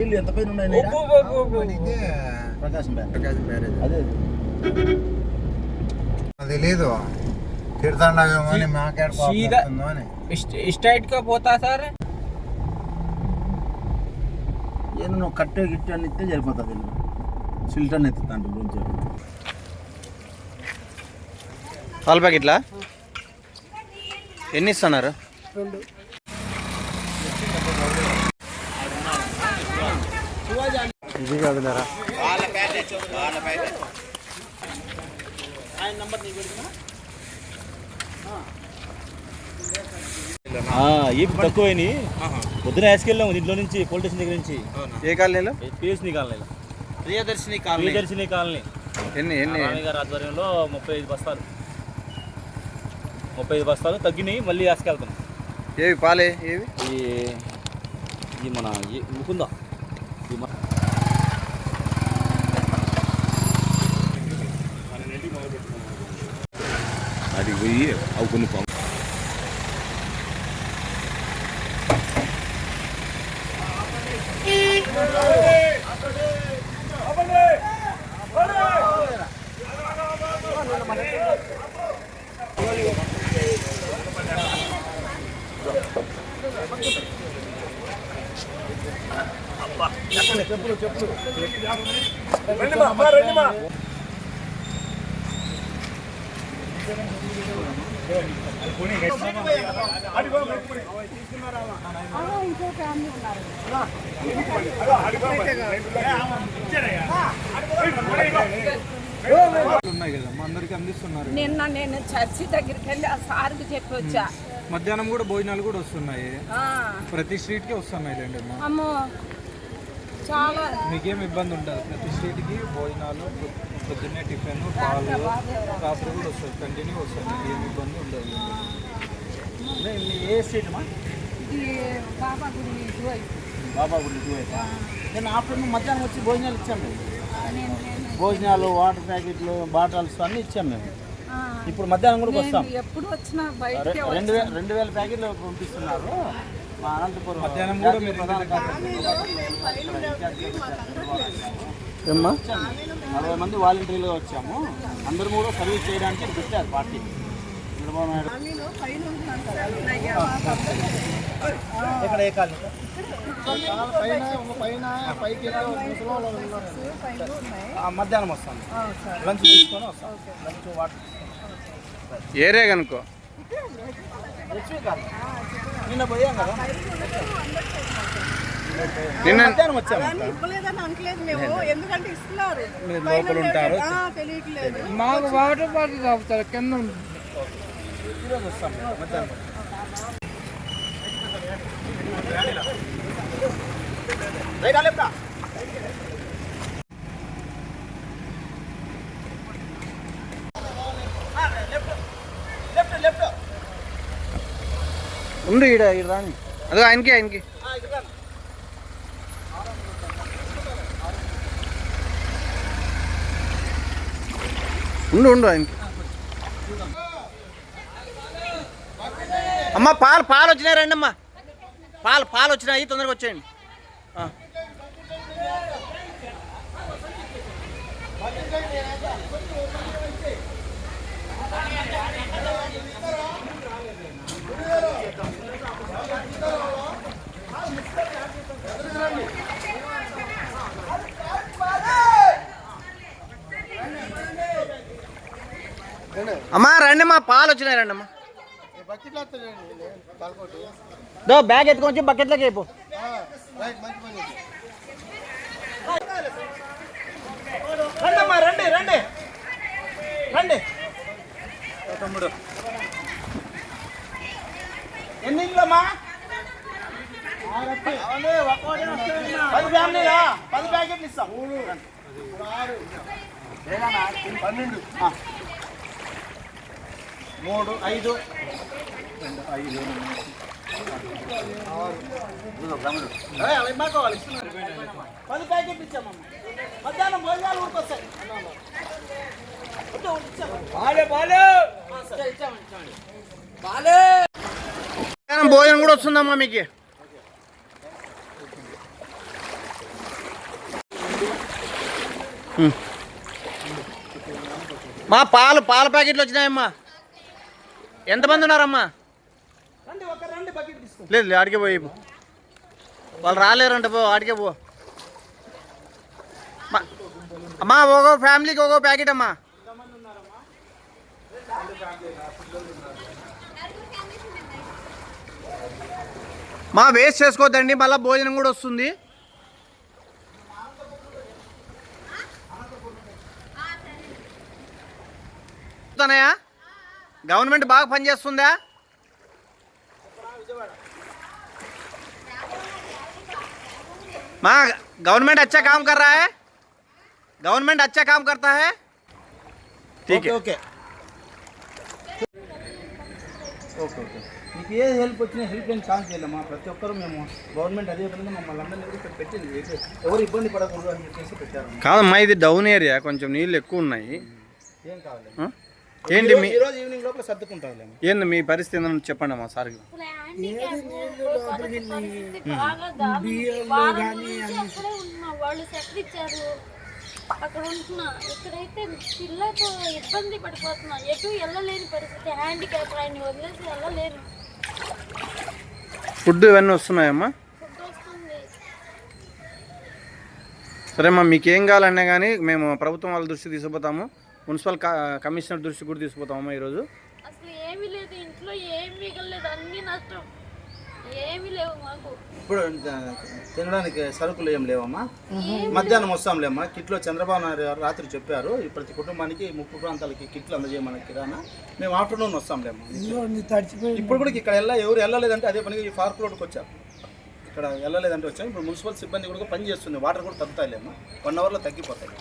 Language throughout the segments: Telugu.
ఎంత పైన ప్రకాశం ప్రకాశం బ్యారేజ్ అదే. అది లేదు తిడతాండవేమో అని మాట్లాడుకుందో అని. స్ట్రైట్గా పోతా సార్? ఏదో నువ్వు కట్టే గిట్ట అని ఇస్తే సరిపోతుంది సిల్టర్ ఎత్తుతాంట గురించి పాల ప్యాకెట్లా ఎన్ని ఇస్తున్నారు? రెండు. ఇది కాదులేరా ఏపీ తక్కువైనాయి పొద్దున వేసుకెళ్ళాము దీంట్లో నుంచి పోలీస్ స్టేషన్ దగ్గర నుంచి. ఏ కాలనీలో? పిఎస్ని కాలనీ ప్రియదర్శిని ప్రియదర్శిని కాలనీ. ఎన్ని ఎన్ని? గారి ఆధ్వర్యంలో ముప్పై ఐదు బస్తాలు. ముప్పై ఐదు బస్తాలు తగ్గినాయి మళ్ళీ వేసుకెళ్తాం ఏవి పాలే ఏవి? ఈ ఈ మన ముకుందా. ఈ మన అది పోయి అవి కొన్ని నిన్న నేను చర్చి దగ్గరికి వెళ్ళి ఆ సార్కి చెప్పి వచ్చా. మధ్యాహ్నం కూడా భోజనాలు కూడా వస్తున్నాయి. ప్రతి స్ట్రీట్కి వస్తున్నాయి లేండి అమ్మా. అమ్మో. చాలా మీకేం ఇబ్బంది ఉండదు. ప్రతి స్ట్రీట్కి భోజనాలు పొద్దున్నే టిఫిన్ పాలు రాత్రి కూడా వస్తుంది. కంటిన్యూ వస్తుంది. ఏం ఇబ్బంది ఉండదు. ఏ స్టేట్ మా? ఇది బాబా గుడి. బాబా గుడి ఇటువైపు. నేను ఆఫ్టర్నూన్ మధ్యాహ్నం వచ్చి భోజనాలు ఇచ్చాము మేము. భోజనాలు వాటర్ ప్యాకెట్లు బాటిల్స్ అన్నీ ఇచ్చాము మేము. ఇప్పుడు మధ్యాహ్నం కూడా వస్తాం. ఎప్పుడు వచ్చినా రెండు వేల రెండు వేల ప్యాకెట్లు పంపిస్తున్నారు. మా అనంతపురం నలభై మంది వాలంటీర్లుగా వచ్చాము. అందరూ కూడా సర్వీస్ చేయడానికి పెట్టారు పార్టీ. చంద్రబాబు నాయుడు ఏ ఆ, మధ్యాహ్నం వస్తాను. లంచ్ తీసుకొని వస్తాను. లంచ్ వాటర్ ఏరే కనుకో. కాదు. నిన్న పోయాం కదా. నిన్న మధ్యాహ్నం వచ్చాము ఇవ్వలేదని అనట్లేదు మేము. ఎందుకంటే ఇస్తున్నారు. మీరు లోపల ఉంటారు. తెలియట్లేదు. మాకు వాటర్ బాటిల్ తాగుతారు కింద ఈరోజు వస్తాం మధ్యాహ్నం. రైట్ ఉండు ఈడ ఈడ రాని. అదో ఆయనకి ఆయనకి. ఉండు ఉండు ఆయనకి. అమ్మ పాలు పాలు వచ్చినాయి రండి అమ్మా. పాలు పాలు వచ్చినాయి తొందరగా వచ్చేయండి. అమ్మా రండి అమ్మా పాలు వచ్చినాయి రండి అమ్మా. దో బ్యాగ్ ఎత్తుకొని బకెట్లోకి అయిపో. రండమ్మా రండి రండి. రండి. తమ్ముడు. ఎన్ని ఇండ్లమ్మా పది ఫ్యామిలీలా? పది ప్యాకెట్లు ఇస్తాం? పన్నెండు. మూడు ఐదు. ఐదు. పది ప్యాకెట్లు ఇచ్చామమ్మా. మధ్యాహ్నం భోజనాలు ఊరికొస్తాయి. భోజనం కూడా వస్తుందమ్మా మీకు. మా పాలు పాల ప్యాకెట్లు వచ్చినాయమ్మా. ఎంతమంది ఉన్నారమ్మా? లేదు లేదు ఆడికే పోయి వాళ్ళు రాలేరంట పో ఆడికే పో. అమ్మా ఒక్కో ఫ్యామిలీకి ఒక్కో ప్యాకెట్ అమ్మా. మా వేస్ట్ చేసుకోవద్దండి మళ్ళీ భోజనం కూడా వస్తుంది వస్తున్నాయా? గవర్నమెంట్ బాగా పనిచేస్తుందా माँ गवर्नमेंट अच्छा काम कर रहा है गवर्नमेंट अच्छा काम करता है ठीक है ఓకే ఓకే మీకు ఏ హెల్ప్ వచ్చినా హెల్ప్ ఏం ఛాన్స్ చేయలేమ్మా ప్రతి ఒక్కరు మేము గవర్నమెంట్ అదే విధంగా మమ్మల్ని అందరినీ కూడా ఇక్కడ పెట్టింది. ఎవరు ఇబ్బంది పడకూడదు అని చెప్పేసి పెట్టారు. కాదమ్మా ఇది డౌన్ ఏరియా కొంచెం నీళ్ళు ఎక్కువ ఉన్నాయి. ఏం కావాలి? ఏంటి మీ ఈ రోజు ఈవినింగ్ లోపల సర్దుకుంటారులేమ్మా ఏంది మీ పరిస్థితి ఏందని చెప్పండి అమ్మా సార్ అక్కడ ఉంటున్నా ఇక్కడైతే పిల్లతో ఇబ్బంది పడిపోతున్నా ఎటు వెళ్ళలేని పరిస్థితి హ్యాండిక్యాప్ ఆయన్ని వదిలేసి వెళ్ళలేను. ఫుడ్ ఇవన్నీ వస్తున్నాయమ్మా? సరేమ్మా మీకు ఏం కావాలన్నా కానీ మేము ప్రభుత్వం వాళ్ళ దృష్టికి తీసుకుపోతాము. మున్సిపల్ కమిషనర్ దృష్టికి కూడా తీసుకుపోతామమ్మా ఈరోజు. అసలు ఏమీ లేదు ఇంట్లో ఏం మిగలేదు అన్ని నష్టం. ఏమీ లేవు మాకు. ఇప్పుడు తినడానికి సరుకులు ఏం లేవమ్మా? మధ్యాహ్నం వస్తాంలేమ్మా కిట్లో చంద్రబాబు నాయుడు గారు రాత్రి చెప్పారు ప్రతి కుటుంబానికి ముప్పు ప్రాంతాలకి కిట్లు అందజేయమని కిరాణా. మేము ఆఫ్టర్నూన్ వస్తాంలేమ్మా ఇప్పుడు కూడా ఇక్కడ వెళ్ళ ఎవరు వెళ్ళలేదంటే అదే పనిగా ఈ పార్క్ రోడ్కి వచ్చాం. ఇక్కడ వెళ్ళలేదంటే వచ్చాం. ఇప్పుడు మున్సిపల్ సిబ్బంది కూడా పని చేస్తుంది. వాటర్ కూడా తగ్గుతాయిలేమ్మా వన్ అవర్లో తగ్గిపోతాయి.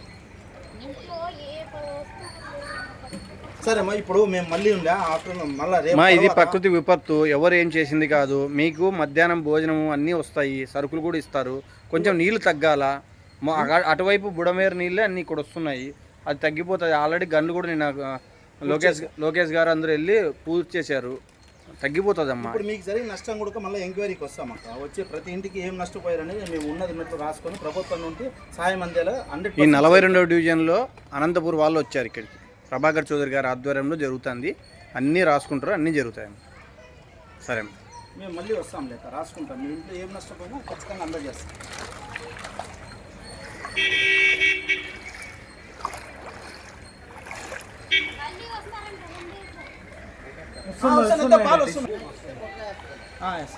సరేమ్మా ఇప్పుడు మేము మళ్ళీ ఉండే ఆఫ్టర్నూన్ మళ్ళీ మా ఇది ప్రకృతి విపత్తు ఎవరు ఏం చేసింది కాదు. మీకు మధ్యాహ్నం భోజనం అన్నీ వస్తాయి సరుకులు కూడా ఇస్తారు. కొంచెం నీళ్ళు తగ్గాల? అటువైపు బుడమేరు నీళ్ళే అన్నీ ఇక్కడ వస్తున్నాయి. అది తగ్గిపోతుంది ఆల్రెడీ గన్లు కూడా నేను లోకేష్ లోకేష్ గారు అందరూ వెళ్ళి పూర్తి చేశారు. తగ్గిపోతుందమ్మా. ఇప్పుడు మీకు జరిగిన నష్టం కూడా మళ్ళీ ఎంక్వైరీకి వస్తామక్క. వచ్చి ప్రతి ఇంటికి ఏం నష్టపోయారనేది మేము ఉన్నది ఉన్నట్టు రాసుకొని ప్రభుత్వం నుండి సాయం అందేలా హండ్రెడ్ ఈ నలభై రెండవ డివిజన్లో అనంతపూర్ వాళ్ళు వచ్చారు ఇక్కడికి. ప్రభాకర్ చౌదరి గారి ఆధ్వర్యంలో జరుగుతుంది. అన్నీ రాసుకుంటారు అన్నీ జరుగుతాయి. సరే అమ్మా. మేము మళ్ళీ వస్తాం లేక రాసుకుంటాం. మీ ఇంట్లో ఏం నష్టపోయినా ఖచ్చితంగా అందజేస్తాం. వస్తుంది, వస్తుంది, పాలు వస్తుంది. ఆ, ఎస్.